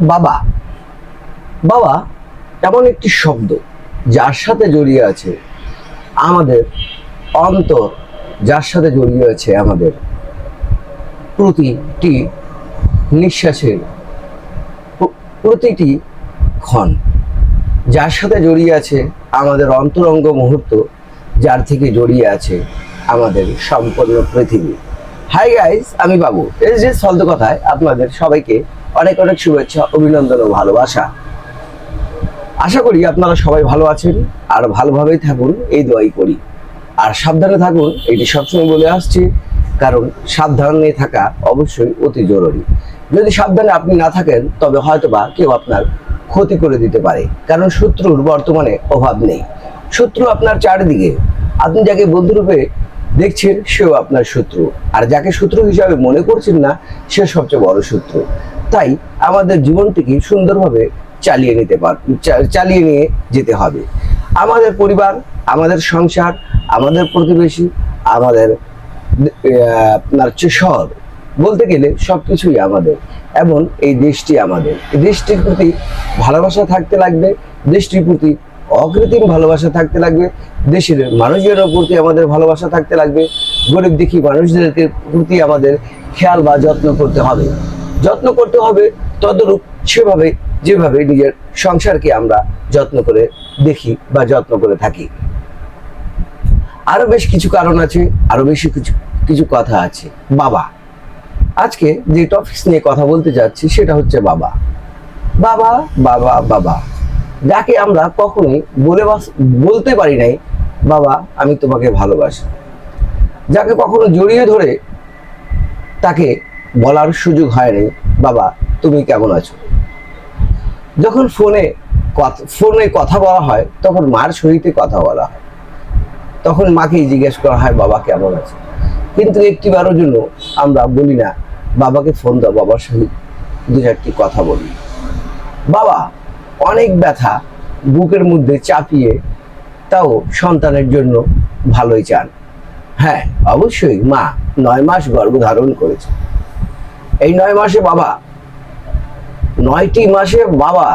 বাবা। বাবা, এমন একটি শব্দ যার সাথে জড়িয়ে আছে আমাদের অন্তর, যার সাথে জড়িয়ে আছে আমাদের প্রতিটি নিঃশ্বাসের প্রতিটি ক্ষণ। যার সাথে জড়িয়ে আছে আমাদের অন্তরঙ্গ মুহূর্ত, যার থেকে জড়িয়ে আছে আমাদের সম্পূর্ণ পৃথিবী। হাই গাইস আমি বাবু। এই যে সলদ কথায় আপনাদের সবাইকে অনেক অনেক শুভেচ্ছা, অভিনন্দন ও ভালোবাসা। আশা করি আপনারা সবাই ভালো আছেন আর ভালোভাবেই থাকুন, এই দোয়াই করি। আর সাবধানে থাকুন, এটি সবসময় বলে আসছি, কারণ সাবধানে থাকা অবশ্যই অতি জরুরি। যদি সাবধানে আপনি না থাকেন, তবে হয়তোবা কেউ আপনার ক্ষতি করে দিতে পারে, কারণ শত্রুর বর্তমানে অভাব নেই। শত্রু আপনার চারিদিকে, আপনি যাকে বন্ধুরূপে দেখছেন, সেও আপনার শত্রু। আর যাকে শত্রু হিসাবে মনে করছেন না, সে সবচেয়ে বড় শত্রু। তাই আমাদের জীবনটিকে সুন্দরভাবে চালিয়ে নিতে পার চালিয়ে নিয়ে যেতে হবে। আমাদের পরিবার, আমাদের সংসার, আমাদের প্রতিবেশী, আমাদের আপনার শহর, বলতে গেলে সব কিছুই আমাদের। এবং এই দেশটি আমাদের। এই দেশটির প্রতি ভালোবাসা থাকতে লাগবে, দেশটির প্রতি অকৃত্রিম ভালোবাসা থাকতে লাগবে, দেশের মানুষদের প্রতি আমাদের ভালোবাসা থাকতে লাগবে, গরিব দুঃখী মানুষদেরকে প্রতি আমাদের খেয়াল বা যত্ন করতে হবে। যত্ন করতে হবে, তদরূপ সেভাবে, যেভাবে নিজের সংসারকে আমরা যত্ন করে দেখি বা যত্ন করে থাকি। আরও বেশ কিছু কারণ আছে, আরও বেশি কিছু কিছু কথা আছে। বাবা। আজকে যে টপিকস নিয়ে কথা বলতে যাচ্ছি, সেটা হচ্ছে বাবা। বাবা বাবা বাবা। যাকে আমরা কখনোই বলে বলতে পারি নাই, বাবা, আমি তোমাকে ভালোবাসি। যাকে কখনো জড়িয়ে ধরে তাকে বলার সুযোগ হয়নি বাবা, তুমি কেমন আছো? যখন ফোনে ফোনে কথা বলা হয়, তখন মার সহিতে কথা বলা হয়। তখন মাকেই জিজ্ঞেস করা হয়, বাবা কেমন আছে? কিন্তু একটিবারও জন্য আমরা বলি না, বাবাকে ফোন দাও, বাবার সহিত দু চারটি কথা বলি। বাবা, অনেক ব্যথা, বুকের মধ্যে চাপিয়ে তাও সন্তানের জন্য ভালোই চান। হ্যাঁ অবশ্যই মা নয় মাস গর্ভধারণ করেছে। এই নয় মাসে বাবা, নয়টি মাসে বাবা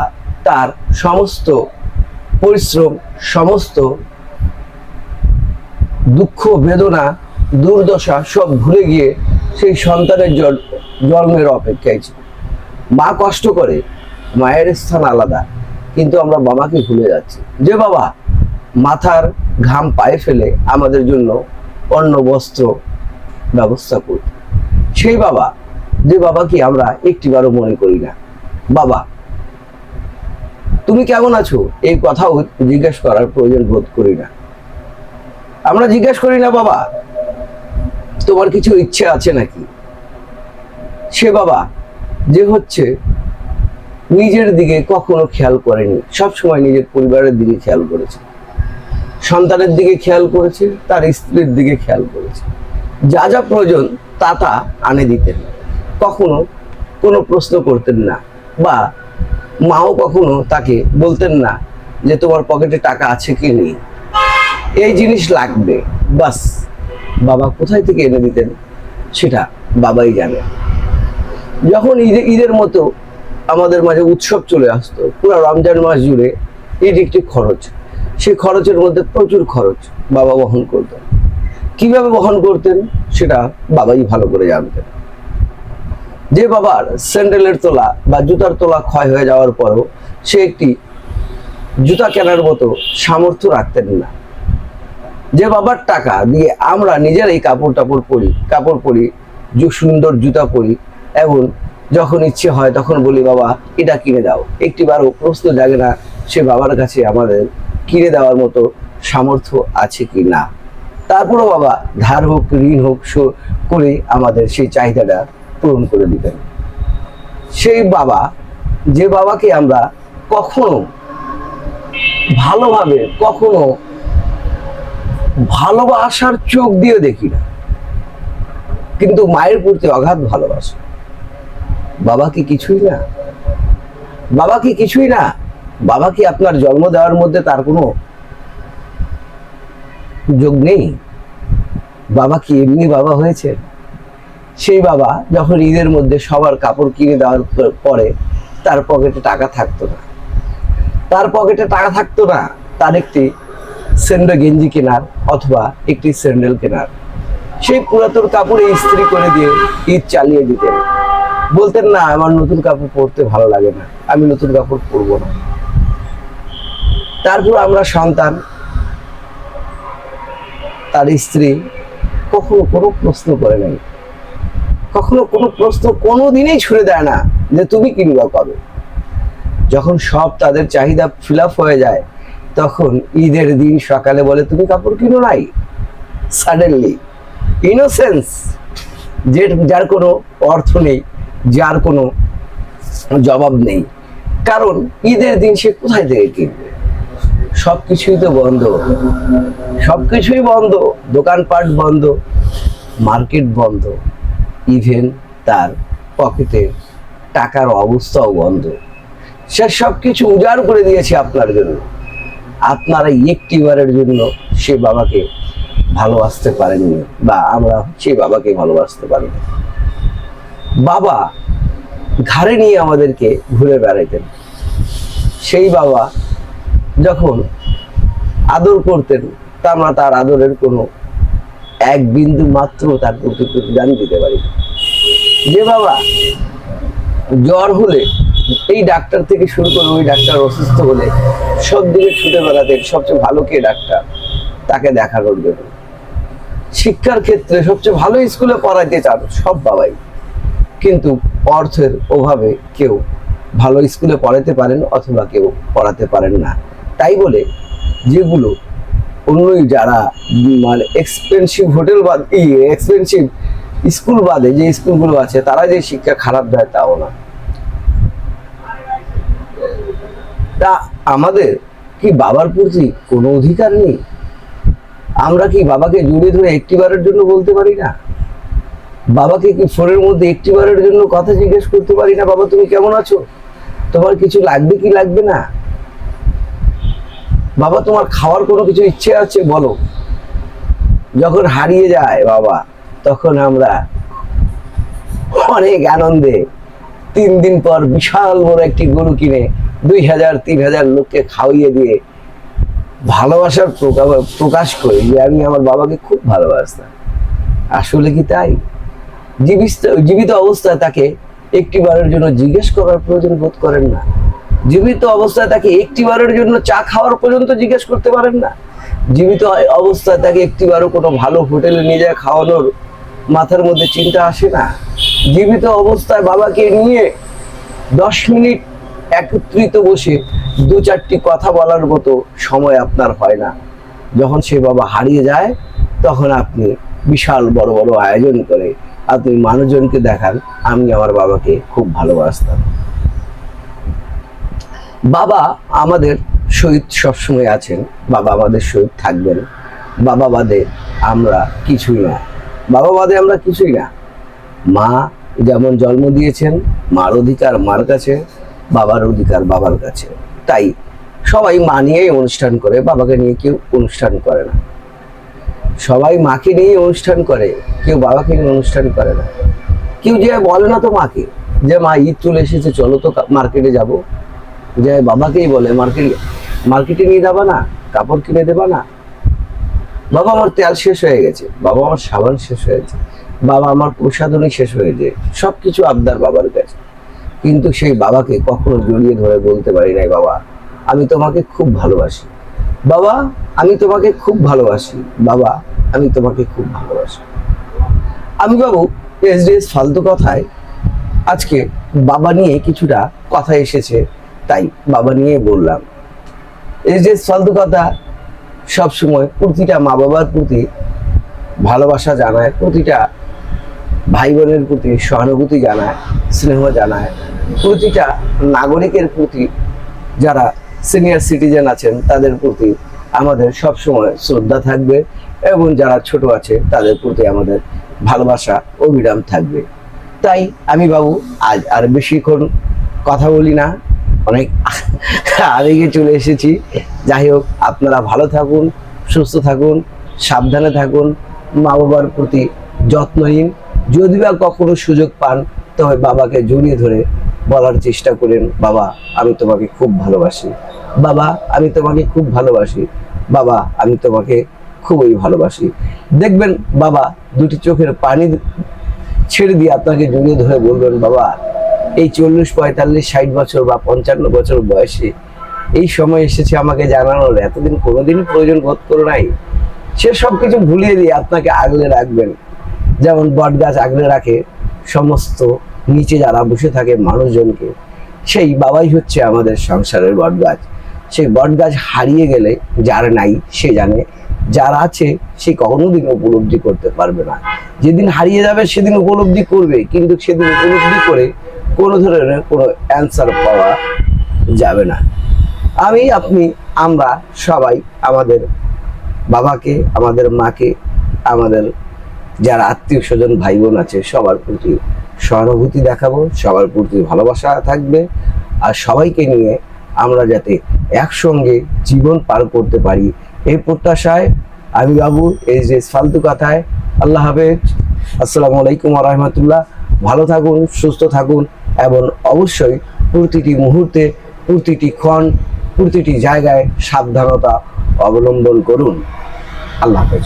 তার সমস্ত পরিশ্রম, সমস্ত দুঃখ, বেদনা, দুর্দশা সব ভুলে গিয়ে সেই সন্তানের জন্মের অপেক্ষায় ছিল। মা কষ্ট করে, মায়ের স্থান আলাদা, কিন্তু আমরা বাবাকে ভুলে যাচ্ছি। যে বাবা, মাথার ঘাম পায়ে ফেলে আমাদের জন্য অন্ন, বস্ত্র ব্যবস্থা করত। সেই বাবা যে বাবাকে আমরা একটিবারও মনে করি না। বাবা, তুমি কেমন আছো? এই কথাও জিজ্ঞেস করার প্রয়োজন বোধ করি না। আমরা জিজ্ঞেস করি না, বাবা, তোমার কিছু ইচ্ছে আছে নাকি? সে বাবা, যে হচ্ছে নিজের দিকে কখনো খেয়াল করেনি। সব সময় নিজের পরিবারের দিকে খেয়াল করেছে। সন্তানের দিকে খেয়াল করেছে, তার স্ত্রীর দিকে খেয়াল করেছে। যা যা প্রয়োজন তা তা আনে দিতেন। কখনো কোনো প্রশ্ন করতেন না বা মাও কখনো তাকে বলতেন না যে তোমার পকেটে টাকা আছে কি নেই। এই জিনিস লাগবে, বাস। বাবা কোথায় থেকে এনে দিতেন? সেটা বাবাই জানে। যখন ঈদে, ঈদের মতো আমাদের মাঝে উৎসব চলে আসতো, পুরো রমজান মাস জুড়ে ঈদ একটি খরচ। সেই খরচের মধ্যে প্রচুর খরচ বাবা বহন করতেন। কীভাবে বহন করতেন সেটা বাবাই ভালো করে জানতেন। যে বাবার স্যান্ডেলের তোলা বা জুতার তোলা ক্ষয় হয়ে যাওয়ার পরও সে একটি জুতা কেনার মতো সামর্থ্য রাখতেন না। যে বাবার টাকা দিয়ে আমরা নিজেরাই কাপড় টাপড় পরি, কাপড় পরি সুন্দর জুতা পরি এবং যখন ইচ্ছে হয় তখন বলি, বাবা, এটা কিনে দাও। একটিবারও প্রশ্ন জাগে না, সে বাবার কাছে আমাদের কিনে দেওয়ার মতো সামর্থ্য আছে কি না? তারপরও বাবা, ধার হোক, ঋণ হোক করে আমাদের সেই চাহিদাটা পূরণ করে দিতেন। সেই বাবা, যে বাবাকে আমরা কখনো ভালোভাবে, কখনো ভালোবাসার চোখ দিয়ে দেখি না। কিন্তু মায়ের প্রতি অগাধ ভালোবাসা। বাবা কি কিছুই না? বাবা কি কিছুই না? বাবা কি আপনার জন্ম দেওয়ার মধ্যে তার কোনো যোগ নেই? বাবা কি এমনি বাবা হয়েছে সেই বাবা যখন ঈদের মধ্যে সবার কাপড় কিনে দেওয়ার পরে তার পকেটে টাকা থাকতো না। তার পকেটে টাকা থাকতো না, তার একটি স্যান্ডো গেঞ্জি কেনার অথবা একটি স্যান্ডেল কেনার। সেই পুরাতন কাপড়ে ইস্ত্রি করে দিয়ে ঈদ চালিয়ে দিতেন। বলতেন, না, আমার নতুন কাপড় পরতে ভালো লাগে না, আমি নতুন কাপড় পরবো না। তারপর আমরা সন্তান, তার স্ত্রী কখনো কোনো প্রশ্ন করে নাই। কখনো কোনো প্রশ্ন কোনো দিনেই ছুড়ে দেয় না যে তুমি কিনবা কবে যখন সব তাদের চাহিদা ফিল হয়ে যায়, তখন ঈদের দিন সকালে বলে, তুমি কাপড় কিনো নাই? সাডেনলি ইনোসেন্স যে যার কোনো অর্থ নেই, যার কোনো জবাব নেই। কারণ ঈদের দিন সে কোথায় থেকে কিনবে? সব কিছুই তো বন্ধ। সব কিছুই বন্ধ। দোকানপাট বন্ধ। মার্কেট বন্ধ। ইভেন তার পকেটে টাকার অবস্থাও বন্ধ। সে সব কিছু উজাড় করে দিয়েছে আপনার জন্য। আপনারা একটিবারের জন্য সে বাবাকে ভালোবাসতে পারেননি বা আমরা সেই বাবাকে ভালোবাসতে পারিনি বাবা ঘাড়ে নিয়ে আমাদেরকে ঘুরে বেড়াইতেন। সেই বাবা যখন আদর করতেন তা আমরা তার আদরের কোনো এক বিন্দু মাত্র তার প্রতিদান দিতে পারি। যে বাবা, জ্বর হলে এই ডাক্তার থেকে শুরু করে ওই ডাক্তার অসুস্থ হলে সব দিকে ছুটে বেড়াতেন সবচেয়ে ভালো কে ডাক্তার? তাকে দেখানোর জন্য। শিক্ষার ক্ষেত্রে সবচেয়ে ভালো স্কুলে পড়াইতে চান সব বাবাই। কিন্তু অর্থের অভাবে কেউ ভালো স্কুলে পড়াতে পারেন অথবা কেউ পড়াতে পারেন না। তাই বলে যেগুলো অন্যই যারা মানে এক্সপেন্সিভ হোটেল বাদ এক্সপেন্সিভ স্কুল বাদে, যে স্কুলগুলো আছে, তারা যে শিক্ষা খারাপ দেয় তাও না। তা আমাদের কি বাবার প্রতি কোনো অধিকার নেই? আমরা কি বাবাকে জড়িয়ে ধরে একটিবারের জন্য বলতে পারি না? বাবাকে কি ফোনের মধ্যে একটিবারের জন্য কথা জিজ্ঞেস করতে পারি না? বাবা, তুমি কেমন আছো? তোমার কিছু লাগবে কি লাগবে না? বাবা, তোমার খাওয়ার কোনো কিছু ইচ্ছে আছে? বলো। যখন হারিয়ে যায় বাবা, তখন আমরা অনেক আনন্দে তিন দিন পর বিশাল বড় একটি গরু কিনে দুই হাজার, তিন হাজার লোককে খাওয়িয়ে দিয়ে ভালোবাসার প্রকা- প্রকাশ করি যে আমি আমার বাবাকে খুব ভালোবাসতাম। আসলে কি তাই? জীবিত জীবিত অবস্থায় তাকে একটি বারের জন্য জিজ্ঞেস করার প্রয়োজন বোধ করেন না। জীবিত অবস্থায় তাকে একটি বারের জন্য চা খাওয়ার পর্যন্ত জিজ্ঞেস করতে পারেন না। জীবিত অবস্থায় তাকে একটি বারও কোনো ভালো হোটেলে নিয়ে যায় খাওয়ানোর মাথার মধ্যে চিন্তা আসে না। জীবিত অবস্থায় বাবাকে নিয়ে দশ মিনিট একত্রিত বসে দু চারটি কথা বলার মতো সময় আপনার হয় না। যখন সে বাবা হারিয়ে যায়, তখন আপনি বিশাল বড় বড় আয়োজন করে আপনি মানুষজনকে দেখান, আমি আমার বাবাকে খুব ভালোবাসতাম। বাবা আমাদের শহীদ সবসময় আছেন। বাবা আমাদের শহীদ থাকবেন। বাবা বাদে আমরা কিছুই না। বাবা বাদে আমরা কিছুই না। মা যেমন জন্ম দিয়েছেন, মার অধিকার মার কাছে, বাবার অধিকার বাবার কাছে। তাই সবাই মা নিয়েই অনুষ্ঠান করে, বাবাকে নিয়ে কেউ অনুষ্ঠান করে না। সবাই মাকে নিয়ে অনুষ্ঠান করে, কেউ বাবাকে নিয়ে অনুষ্ঠান করে না। কেউ যে বলে না তো মাকে যে, মা, ঈদ চলে এসেছে, চলো তো মার্কেটে যাব। যে বাবাকেই বলে, মার্কেট, মার্কেটে নিয়ে যাবা না, কাপড় কিনে দেবা না। বাবা আমার তেল শেষ হয়ে গেছে, বাবা আমার সাবান শেষ হয়েছে বাবা আমার প্রসাধনী শেষ হয়েছে সব কিছু আবদার বাবার কাছে। কিন্তু সেই বাবাকে কখনো জড়িয়ে ধরে বলতে পারি নাই, বাবা, আমি তোমাকে খুব ভালোবাসি। বাবা, আমি তোমাকে খুব ভালোবাসি। বাবা, আমি তোমাকে খুব ভালোবাসি। আমি বাবু এসডিএস ফালতু কথায় আজকে বাবা নিয়ে কিছুটা কথা এসেছে। তাই বাবা নিয়ে বললাম। এই যে ফালতু কথা, সবসময় প্রতিটা মা বাবার প্রতি ভালোবাসা জানায়, প্রতিটা ভাই বোনের প্রতি সহানুভূতি জানায়, স্নেহ জানায়, প্রতিটা নাগরিকের প্রতি যারা সিনিয়র সিটিজেন আছেন, তাদের প্রতি আমাদের সবসময় শ্রদ্ধা থাকবে এবং যারা ছোট আছে, তাদের প্রতি আমাদের ভালোবাসা, অবিরাম থাকবে। তাই আমি বাবু, আজ আর বেশিক্ষণ কথা বলি না। অনেক আবেগে চলে এসেছি। যাই হোক, আপনারা ভালো থাকুন, সুস্থ থাকুন, সাবধানে থাকুন। মা বাবার প্রতি যত্নহীন। যদি বা কখনো সুযোগ পান, তবে বাবাকে জড়িয়ে ধরে বলার চেষ্টা করেন, বাবা, আমি তোমাকে খুব ভালোবাসি। বাবা, আমি তোমাকে খুব ভালোবাসি। বাবা, আমি তোমাকে খুবই ভালোবাসি। দেখবেন, বাবা দুটি চোখের পানি ছেড়ে দিয়ে আপনাকে জড়িয়ে ধরে বলবেন, বাবা এই চল্লিশ, পঁয়তাল্লিশ, ষাট বছর বা পঞ্চান্ন বছর বয়সে এই সময় এসেছে আমাকে জানানোর এতদিন কোনোদিন প্রয়োজন বোধ করে নাই। সে সব কিছু ভুলিয়ে দিয়ে আপনাকে আগলে রাখবেন। যেমন বট গাছ আগলে রাখে, সমস্ত নিচে যারা বসে থাকে মানুষজনকে, সেই বাবাই হচ্ছে আমাদের সংসারের বট গাছ সেই বট গাছ হারিয়ে গেলে যার নাই, সে জানে। যার আছে, সে কোনোদিন উপলব্ধি করতে পারবে না। যেদিন হারিয়ে যাবে, সেদিন উপলব্ধি করবে, কিন্তু সেদিন উপলব্ধি করে কোনো ধরনের কোনো অ্যান্সার পাওয়া যাবে না। আমি, আপনি, আমরা সবাই আমাদের বাবাকে, আমাদের মাকে, আমাদের যারা আত্মীয় স্বজন ভাই বোন আছে, সবার প্রতি সহানুভূতি দেখাবো, সবার প্রতি ভালোবাসা থাকবে আর সবাইকে নিয়ে আমরা যাতে একসঙ্গে জীবন পার করতে পারি এই প্রত্যাশায় আমি বাবু, এই যে ফালতু কথায়, আল্লাহ হাফেজ। আসসালামু আলাইকুম রহমতুল্লাহ। ভালো থাকুন, সুস্থ থাকুন। এবং অবশ্যই প্রতিটি মুহূর্তে প্রতিটি ক্ষণ প্রতিটি জায়গায় সাবধানতা অবলম্বন করুন। আল্লাহ হাফেজ।